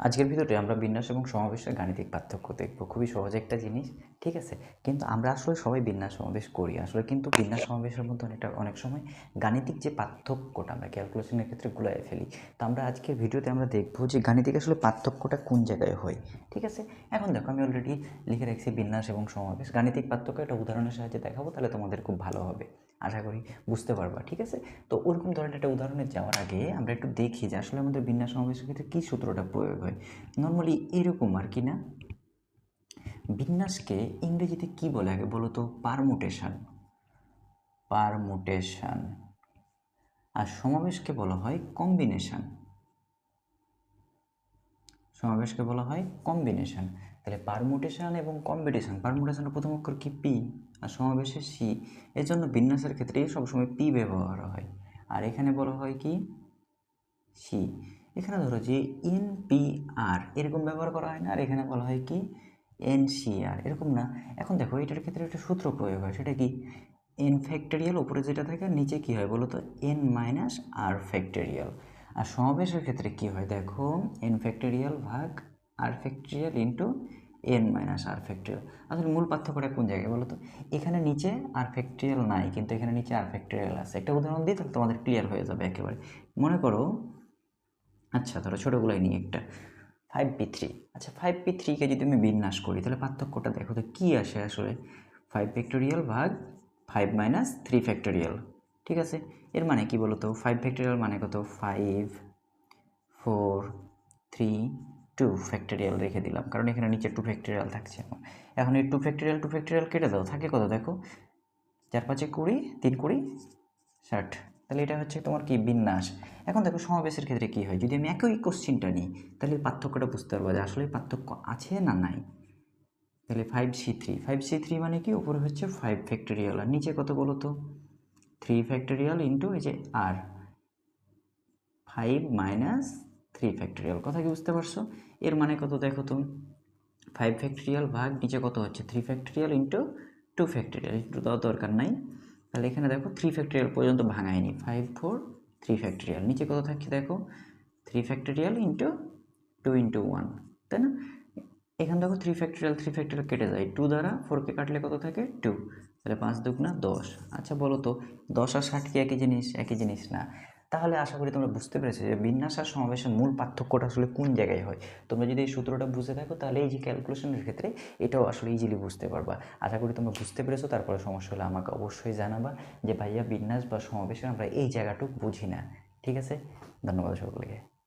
আজকের ভিডিওতে আমরা বিন্যাস এবং সমাবেশের গাণিতিক পার্থক্য দেখব। খুবই সহজ একটা জিনিস। ঠিক আছে? কিন্তু আমরা আসলে সবাই বিন্যাস সমাবেশ করি। আসলে কিন্তু বিন্যাস সমাবেশের মধ্যে অনেকটা, অনেক সময় গাণিতিক যে পার্থক্যটা আমরা ক্যালকুলেশনের ক্ষেত্রে গুলাই ফেলি। তো আমরা আজকের ভিডিওতে আমরা দেখব যে গাণিতিক আসলে পার্থক্যটা কোন জায়গায় হয়। ঠিক আছে? এখন দেখো, আমি অলরেডি লিখে রাখছি বিন্যাস এবং সমাবেশ। গাণিতিক পার্থক্য একটা উদাহরণের সাহায্যে দেখাবো, তাহলে তোমাদের খুব ভালো হবে। আশা করি বুঝতে পারবা, ঠিক আছে? তো ওরকম ধরনের একটা উদাহরণে যাওয়ার আগে আমরা একটু দেখি যে আসলে আমাদের বিন্যাস সমাবেশের ক্ষেত্রে কী সূত্রটা প্রয়োগ হয়। নর্মালি এরকম আর কি না? বিন্যাসকে ইংরেজিতে কি বলে আগে বলো তো? পারমুটেশন পারমুটেশন আর সমাবেশকে বলা হয় কম্বিনেশন সমাবেশকে বলা হয় কম্বিনেশন তাহলে পারমুটেশন এবং কম্বিনেশন পারমুটেশনের প্রথম অক্ষর কি? পি আর সমাবেশে সি এর জন্য বিন্যাসের ক্ষেত্রে সবসময় পি ব্যবহার হয়। আর এখানে বলা হয় কি? সি এখানে ধরো যে এন পি আর এরকম ব্যবহার করা হয় না। আর এখানে বলা হয় কি? এন সি আর এরকম না? এখন দেখো, এটার ক্ষেত্রে একটা সূত্র প্রয়োগ হয়, সেটা কি? এন ফ্যাক্টরিয়াল উপরে যেটা থাকে, নিচে কী হয় বলো তো এন মাইনাস আর ফ্যাক্টরিয়াল আর সমাবেশের ক্ষেত্রে কি হয়? দেখো এন ফ্যাক্টরিয়াল ভাগ R factorial into N minus R factorial আসলে মূল পার্থক্যটা কোন জায়গায় বলো তো এখানে নিচে আর ফ্যাক্টরিয়াল নাই, কিন্তু এখানে নিচে আর ফ্যাক্টরিয়াল আছে। একটা উদাহরণ দিই তাহলে তোমাদের ক্লিয়ার হয়ে যাবে একেবারে। মনে করো আচ্ছা ধরো ছোটোগুলোই নিয়ে একটা। ফাইভ পি থ্রি আচ্ছা ফাইভ পি থ্রিকে যদি আমি বিন্যাস করি, তাহলে পার্থক্যটা দেখো তো কী আসে আসলে? ফাইভ ফ্যাক্টোরিয়াল ভাগ ফাইভ মাইনাস থ্রি ফ্যাক্টোরিয়াল ঠিক আছে? এর মানে কি বলো তো ফাইভ ফ্যাক্টোরিয়াল মানে কত? Five four three two factorial রেখে দিলাম, কারণ এখানে নিচে টু ফ্যাক্টোরিয়াল থাকছে এখন। এখন এই টু ফ্যাক্টোরিয়াল টু ফ্যাক্টোরিয়াল কেটে দাও, থাকে কত দেখো? চার পাঁচে কুড়ি, তিন কুড়ি, ষাট। তাহলে এটা হচ্ছে তোমার কি বিন্যাস? এখন দেখো সমাবেশের ক্ষেত্রে কী হয়? যদি আমি একই কোশ্চিনটা নিই, তাহলে পার্থক্যটা বুঝতে পারব যে আসলে পার্থক্য আছে না নাই। তাহলে five C three five C three মানে কি? উপরে হচ্ছে ফাইভ ফ্যাক্টোরিয়াল আর নিচে কত বলো তো? থ্রি ফ্যাক্টোরিয়াল ইন্টু এই যে R five minus three factorial কথা কি বুঝতে পারছ? এর মানে কত দেখো তো ফাইভ ফ্যাক্টোরিয়াল ভাগ, নিচে কত হচ্ছে? Three factorial into two factorial একটু দেওয়ার দরকার নাই। তাহলে এখানে দেখো থ্রি ফ্যাক্টরিয়াল পর্যন্ত ভাঙায়নি। ফাইভ ফোর থ্রি ফ্যাক্টরিয়াল নিচে কত থাকছে দেখো? Three factorial into two into one তাই না? এখানে দেখো থ্রি ফ্যাক্টরিয়াল থ্রি ফ্যাক্টরিয়াল কেটে যায়। টু দ্বারা ফোরকে কাটলে কত থাকে? টু তাহলে পাঁচ দুগুণা দশ। আচ্ছা বলো তো, দশ আর ষাট কি একই জিনিস? একই জিনিস না। তাহলে আশা করি তোমরা বুঝতে পেরেছ যে বিন্যাস আর সমাবেশের মূল পার্থক্যটা আসলে কোন জায়গায় হয়। তোমরা যদি এই সূত্রটা বুঝে থাকো, তাহলে এই যে ক্যালকুলেশনের ক্ষেত্রে এটাও আসলে ইজিলি বুঝতে পারবা। আশা করি তোমরা বুঝতে পেরেছ, তারপরে সমস্যা হলে আমাকে অবশ্যই জানাবা যে ভাইয়া বিন্যাস বা সমাবেশের আমরা এই জায়গাটুকু বুঝি না। ঠিক আছে? ধন্যবাদ সকলকে।